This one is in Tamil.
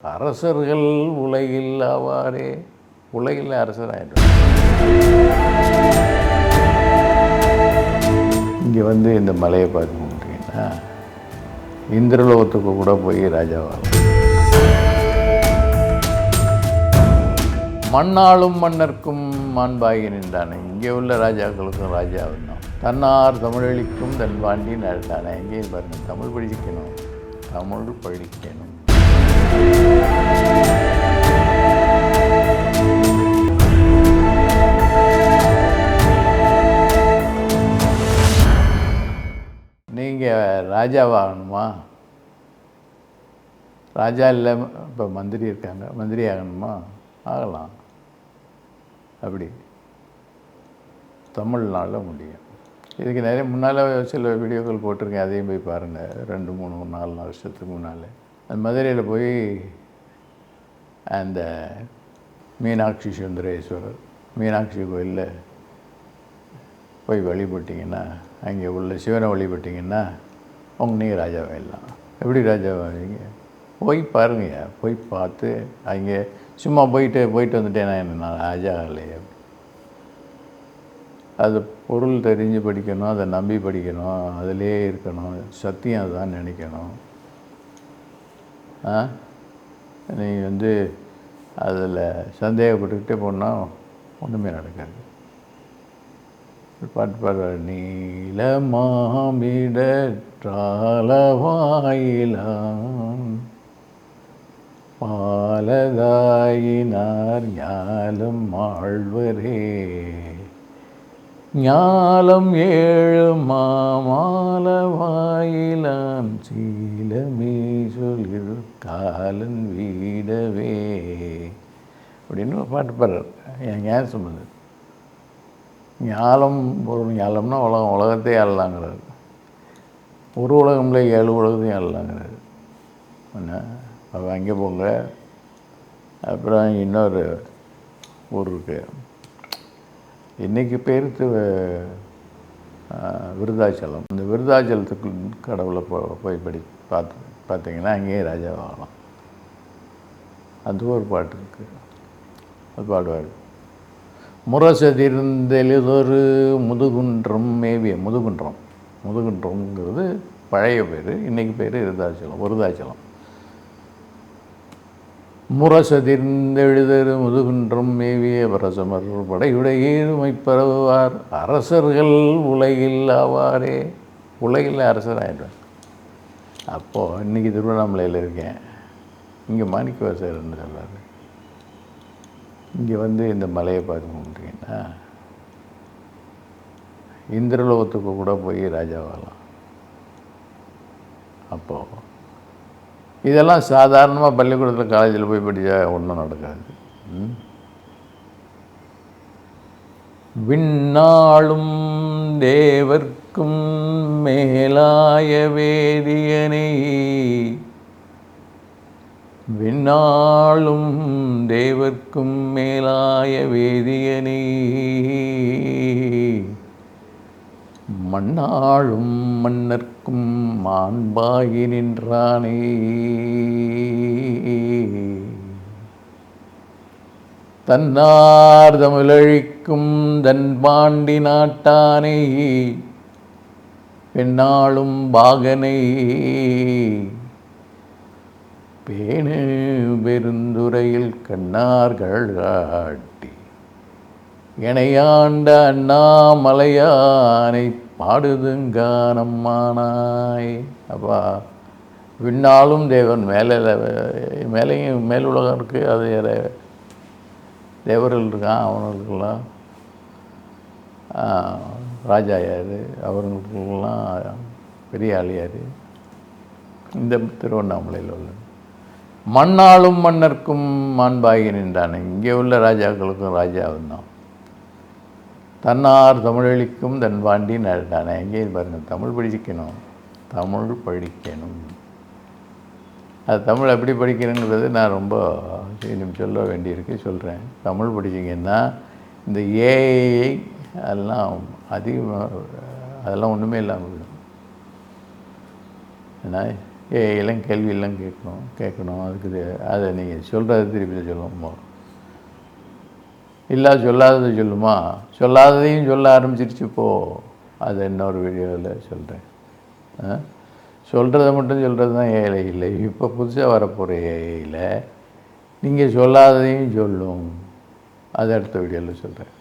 அரசர்கள் உலகில் ஆவாரே. உலகில் அரசராயிடும் இங்கே வந்து இந்த மலையை பார்க்க முடியுங்கன்னா இந்திரலோகத்துக்கு கூட போய் ராஜாவாக மண்ணாளும் மன்னர்க்கும் மாண்பாகி நின்றானே இங்கே உள்ள ராஜாக்களுக்கும் ராஜாவும் தான். தன்னார் தமிழளிக்கும் தன் பாண்டி நடந்தானே எங்கேயும் பாருங்கள் தமிழ் படிக்கணும். தமிழ் படிக்கணும். நீங்கள் ராஜாவாகணுமா? ராஜா இல்லை இப்போ மந்திரி இருக்காங்க மந்திரி ஆகணுமா? ஆகலாம். அப்படி. தமிழ்நாளில் முடியும். இதுக்கு நிறைய முன்னால் சில வீடியோக்கள் போட்டிருக்கேன் அதையும் போய் பாருங்கள் ரெண்டு மூணு நாலு நாலு வருஷத்துக்கு முன்னால். மதுரையில் போய் அந்த மீனாட்சி சுந்தரேஸ்வரர் மீனாட்சி கோயிலில் போய் வழிபட்டிங்கன்னா அங்கே உள்ள சிவனை வழிபட்டிங்கன்னா உங்க நீங்கள் ராஜாவாயிடலாம் எப்படி ராஜாவாங்க போய் பாருங்கய்யா போய் பார்த்து அங்கே சும்மா போயிட்டு போயிட்டு வந்துட்டேன்னா என்ன நான் ராஜா இல்லையே. அது பொருள் தெரிஞ்சு படிக்கணும் அதை நம்பி படிக்கணும் அதிலே இருக்கணும் சத்தியம் அதான் நினைக்கணும். நீ வந்து அதில் சந்தேகப்பட்டுக்கிட்டே போனால் ஒன்றுமே நடக்காது. பாட்டு பாடுவார் நீல மாமிடாலவாயிலாம் பாலதாயினார் ஞாலம் ஆழ்வரே ஞாலம் ஏழு மாமாலவாயிலாம் சீலமே காலன் வீடவே. அப்படின்னு ஒரு பாட்டு பாடுறார். என் ஞான் சொன்னது ஞாலம் ஒரு ஞாலம்னா உலகம் உலகத்தையே ஆளலாங்கிறார். ஒரு உலகம்ல ஏழு உலகத்தையும் ஆளலாங்கிறார். என்ன? அப்போ அங்கே போங்க. அப்புறம் இன்னொரு ஊர் இருக்கு. இன்றைக்கி பேர் விருதாச்சலம். இந்த விருதாச்சலத்துக்கு கடவுளை போ போய் படி பார்த்து. பார்த்தீங்கன்னா அங்கேயே ராஜாவாகலாம் அது ஒரு பாட்டு இருக்குது அது பாடுவார். முரசதிர்ந்தெழுதொரு முதுகுன்றம் மேவிய முதுகுன்றம். முதுகுன்றம்ங்கிறது பழைய பேர் இன்றைக்கி பேர் இருதாச்சலம் விருதாச்சலம் முரசதிர்ந்தெழுதரு முதுகுன்றம் மேவிய பரசமர் படையுடையீருமை பரவுவார். அரசர்கள் உலகில் ஆவாரே. உலகில் அரசராயிடுவார் அப்போது இன்றைக்கி திருவண்ணாமலையில் இருக்கேன். இங்கே மாணிக்கவாசகர்னு சொல்கிறார் இங்கே வந்து இந்த மலையை பார்த்து கும்பிட்டீங்கன்னா இந்திரலோகத்துக்கு கூட போய் ராஜாவாகலாம் அப்போது இதெல்லாம் சாதாரணமாக பள்ளிக்கூடத்தில் காலேஜில் போய் படித்தா ஒன்றும் நடக்காது. ம்? தேவர் தேவர்க்கும் மேலாய வேதியனை. விண்ணாளும் தேவர்க்கும் மேலாய வேதியனை. மண்ணாளும் மன்னர்க்கும் மாண்பாகி நின்றானே. தன்னார் தமிழழிக்கும் தன்பாண்டி நாட்டானே. பெண்ணாளும் பாகனை பேணு பெருந்துரையில் கண்ணார்கள் காட்டி இணையாண்ட அண்ணாமலையானை பாடுதுங்கானம்மானாய் அப்பா விண்ணாலும் தேவன் மேலே மேலேயும் மேல் உலகம் இருக்குது அது வேற. தேவர்கள் இருக்கான் அவனுக்கெல்லாம். ராஜா யார்? அவங்களுக்கெல்லாம் பெரிய ஆள் யார்? இந்த திருவண்ணாமலையில் உள்ள மண்ணாளும் மன்னர்க்கும் மாண்பாகி நின்றான். இங்கே உள்ள ராஜாக்களுக்கும் ராஜாவும் தான். தன்னார் தமிழளிக்கும் தன் பாண்டி நடத்தானே எங்கேயும் பாருங்கள் தமிழ் படிக்கணும். தமிழ் படிக்கணும். அது தமிழ் எப்படி படிக்கணுங்கிறது நான் ரொம்ப இன்னும் சொல்ல வேண்டியிருக்கு சொல்கிறேன் தமிழ் படிச்சிங்கன்னா இந்த ஏஐ அதெல்லாம் அதிகமாக அதெல்லாம் ஒன்றுமே இல்லாமல் போயிடும். ஏன்னா ஏஐலாம் கேள்வியெல்லாம் கேட்கணும் கேட்கணும். அதுக்கு அதை நீங்கள் சொல்கிறத திருப்பி சொல்லுவோம் இல்லை சொல்லாததை சொல்லுமா? சொல்லாததையும் சொல்ல ஆரம்பிச்சிருச்சு போ அதை இன்னொரு வீடியோவில் சொல்கிறேன் சொல்கிறத மட்டும் சொல்கிறது தான் ஏழை இல்லை. இப்போ புதுசாக வரப்போகிற ஏழையில் நீங்கள் சொல்லாததையும் சொல்லும். அது அடுத்த வீடியோவில் சொல்கிறேன்